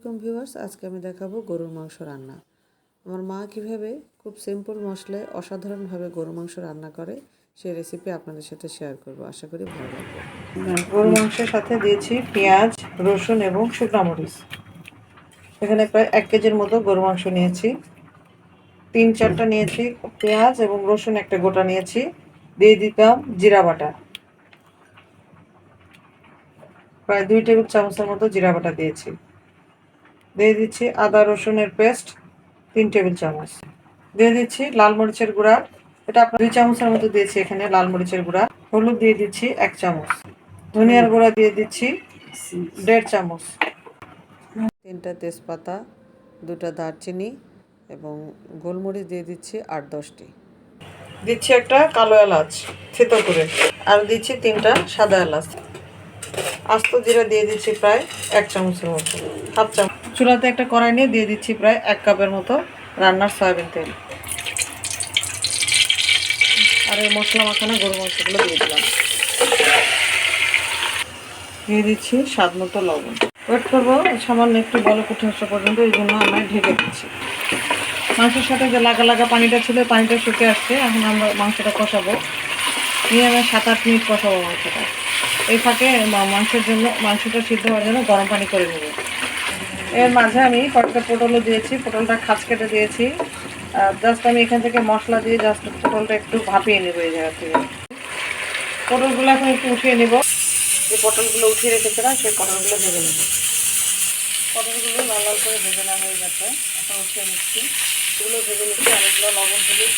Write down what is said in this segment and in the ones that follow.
আসসালামাইকুম ভিউয়ার্স আজকে আমি দেখাবো গরুর মাংস রান্না। আমার মা কীভাবে খুব সিম্পল মশলায় অসাধারণভাবে গরু মাংস রান্না করে, সেই রেসিপি আপনাদের সাথে শেয়ার করব। আশা করি ভালো লাগবে। গরু মাংসের সাথে দিয়েছি পেঁয়াজ, রসুন এবং শুকনো মরিচ। এখানে প্রায় এক কেজির মতো গরু মাংস নিয়েছি। তিন চারটা নিয়েছি পেঁয়াজ এবং রসুন একটা গোটা নিয়েছি। দিয়ে দিতাম জিরা বাটা। প্রায় দুই টেবিল চামচের মতো জিরা বাটা দিয়েছি। দিয়ে দিচ্ছি আদা, রসুনের পেস্ট, তিন টেবিল চামচ। দিয়ে দিচ্ছি লাল মরিচের গুঁড়া। এটা আপনার দুই চামচের মতো দিয়েছি এখানে লাল মরিচের গুঁড়া। হলুদ দিয়ে দিচ্ছি এক চামচ। ধনিয়ার গুঁড়া দিয়ে দিচ্ছি দেড় চামচ। তিনটা তেজপাতা, দুটা দারচিনি এবং গোলমরিচ দিয়ে দিচ্ছি আট, দশটি। দিচ্ছি একটা কালো এলাচ, থেতো করে। আর দিচ্ছি তিনটা সাদা এলাচ। আস্ত জিরা দিয়ে দিচ্ছি প্রায় এক চামচের মতো, হাফ চামচ। চুলাতে একটা কড়াই নিয়ে দিয়ে দিচ্ছি প্রায় এক কাপের মতো রান্নার সয়াবিন তেল। আর এই মশলা মাখানো গরু মাংসগুলো দিয়ে দিলাম। দিয়ে দিচ্ছি স্বাদ মতো লবণ। ওয়েট করব, সামান্য একটু বলো কুঠে আসা পর্যন্ত এই জন্য আমরা ঢেকে দিচ্ছি। মাংসের সাথে যে লাগা লাগা পানিটা ছিল, পানিটা শুকে আসছে, এখন আমরা মাংসটা কষাবো। নিয়ে আমি সাত আট মিনিট কষাবো মাংসটা এই ফাঁকে মাংসের জন্য, মাংসটা সিদ্ধ হওয়ার জন্য গরম পানি করে নেব। এর মাঝে আমি কয়েকটা পটলও দিয়েছি, পটলটা খাঁচ কেটে দিয়েছি। জাস্ট আমি এখান থেকে মশলা দিয়ে জাস্ট পটলটা একটু ভাপিয়ে নেব এই জায়গা থেকে। পটলগুলো এখন একটু উঠিয়ে নেব। যে পটলগুলো উঠিয়ে রেখেছিলাম, সেই পটলগুলো ভেজে নেব। পটলগুলো লাল লাল করে ভেজে নেওয়া হয়ে গেছে। এখন উঠিয়ে নিচ্ছি। এগুলো ভেজে নিচ্ছি অনেকগুলো লবণ, হলুদ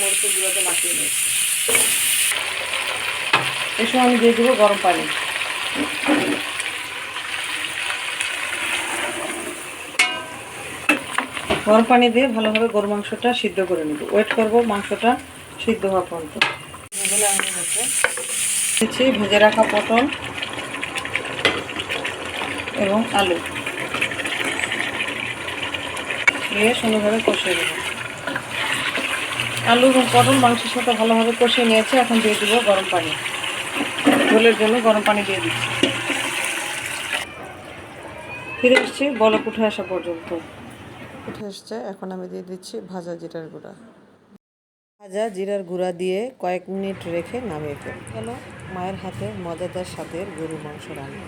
মরিচের মাখিয়ে নিচ্ছি। এই আমি দিয়ে দেবো গরম পানি। গরম পানি দিয়ে ভালোভাবে গরু মাংসটা সিদ্ধ করে নেব। ওয়েট করব মাংসটা সিদ্ধ হওয়া পর্যন্ত। দিচ্ছি ভেজে রাখা পটল এবং আলু। দিয়ে সুন্দরভাবে কষিয়ে দেবো আলু এবং পটল মাংসের সাথে ভালোভাবে কষিয়ে নিয়েছে, এখন দিয়ে দেবো গরম পানি। ঝোলের জন্য গরম পানি দিয়ে দিচ্ছি। ফিরে এসছি বলক উঠে আসা পর্যন্ত। উঠে এসছে এখন আমি দিয়ে দিচ্ছি ভাজা জিরার গুঁড়া। ভাজা জিরার গুঁড়া দিয়ে কয়েক মিনিট রেখে নামিয়ে ফেল মায়ের হাতে মজাদার স্বাদের গরু মাংস রান্না।